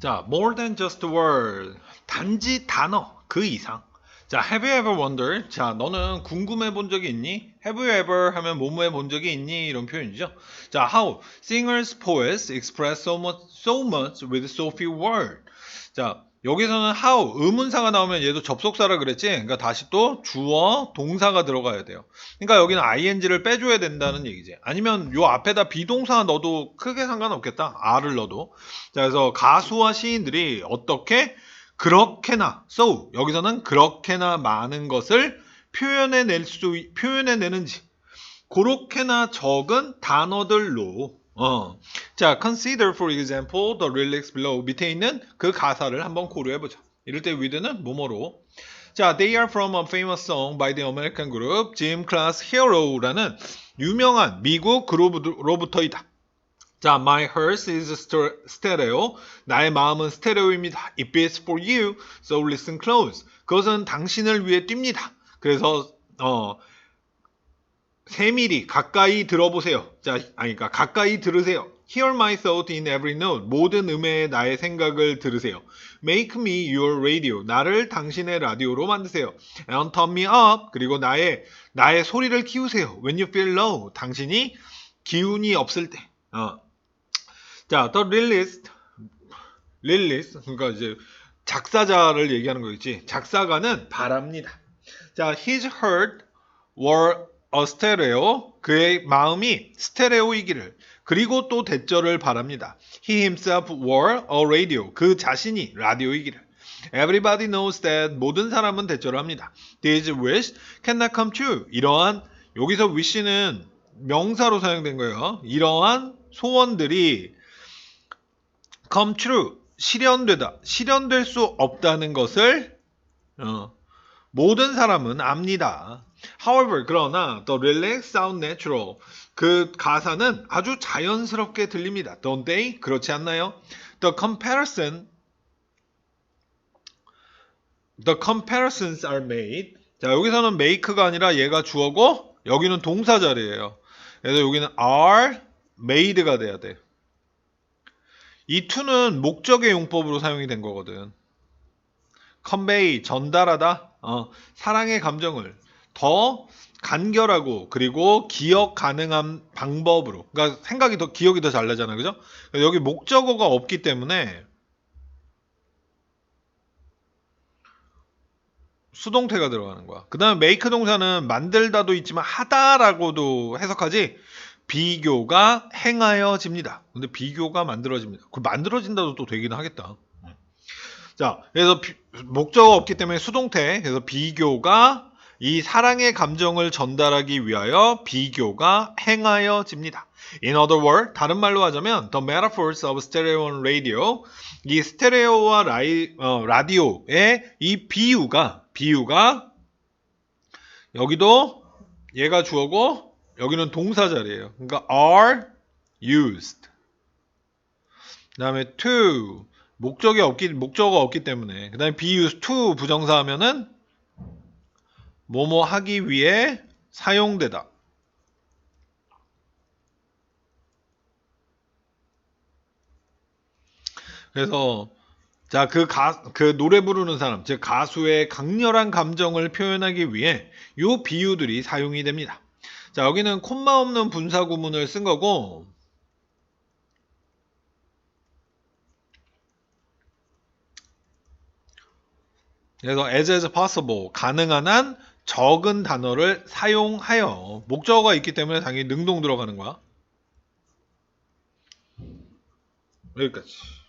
자, more than just word. 단지 단어 그 이상. 자, have you ever wondered? 자, 너는 궁금해 본 적이 있니? have you ever 하면 뭐뭐 해 본 적이 있니? 이런 표현이죠. 자, how singers, poets express so much, so much with so few words. 자, 여기서는 how 의문사가 나오면 얘도 접속사라 그랬지. 그러니까 다시 또 주어, 동사가 들어가야 돼요. 그러니까 여기는 ing를 빼줘야 된다는 얘기지. 아니면 요 앞에다 비동사 넣어도 크게 상관없겠다. r을 넣어도. 자, 그래서 가수와 시인들이 어떻게 그렇게나 so 여기서는 그렇게나 많은 것을 표현해낼 수 표현해내는지 그렇게나 적은 단어들로 어. 자, consider for example the lyrics below 밑에 있는 그 가사를 한번 고려해 보자. 이럴 때 with는 뭐뭐로 자, they are from a famous song by the American group Gym Class Hero라는 유명한 미국 그룹으로부터이다. 자, my heart is ster- stereo. 나의 마음은 스테레오입니다. It beats for you, so listen close. 그것은 당신을 위해 뜁니다. 그래서 어 세밀히 가까이 들어보세요. 자, 아니 그러니까 가까이 들으세요. Hear my thought in every note. 모든 음의 나의 생각을 들으세요. Make me your radio. 나를 당신의 라디오로 만드세요. And turn me up. 그리고 나의 나의 소리를 키우세요. When you feel low. 당신이 기운이 없을 때. 어. 자, the lyricist, lyricist, 그러니까 이제 작사자를 얘기하는 거겠지. 작사가는 바랍니다. 자, his heart were stereo. 그의 마음이 스테레오이기를. 그리고 또 대절을 바랍니다. He himself were a radio. 그 자신이 라디오이기를. Everybody knows that 모든 사람은 대절을 합니다. This wish cannot come true. 이러한 여기서 wish는 명사로 사용된 거예요. 이러한 소원들이 come true 실현되다 실현될 수 없다는 것을 어, 모든 사람은 압니다. However 그러나 the lyrics sound natural 그 가사는 아주 자연스럽게 들립니다. Don't they? 그렇지 않나요? The comparison The comparisons are made. 자 여기서는 make가 아니라 얘가 주어고 여기는 동사 자리예요. 그래서 여기는 are made가 돼야 돼. 이 to는 목적의 용법으로 사용이 된 거거든. convey 전달하다. 어, 사랑의 감정을 더 간결하고 그리고 기억 가능한 방법으로. 그러니까 생각이 더 기억이 더 잘 나잖아. 그죠? 여기 목적어가 없기 때문에 수동태가 들어가는 거야. 그 다음에 make 동사는 만들다도 있지만 하다라고도 해석하지. 비교가 행하여집니다. 근데 비교가 만들어집니다. 그 만들어진다도 또 되긴 하겠다. 자, 그래서 비- 목적어 없기 때문에 수동태. 그래서 비교가 이 사랑의 감정을 전달하기 위하여 비교가 행하여집니다. In other words, 다른 말로 하자면 the metaphors of stereo and radio 이 스테레오와 라이, 어, 라디오의 이 비유가 비유가 여기도 얘가 주어고 여기는 동사 자리예요. 그러니까 are used. 그다음에 to 목적이 없기 목적어가 없기 때문에 그다음에 be used to 부정사 하면은 뭐뭐 하기 위해 사용되다. 그래서 자, 그 가, 그 노래 부르는 사람, 즉 가수의 강렬한 감정을 표현하기 위해 요 비유들이 사용이 됩니다. 자, 여기는 콤마 없는 분사 구문을 쓴 거고 그래서 as as possible 가능한 한 적은 단어를 사용하여 목적어가 있기 때문에 당연히 능동 들어가는 거야. 여기까지.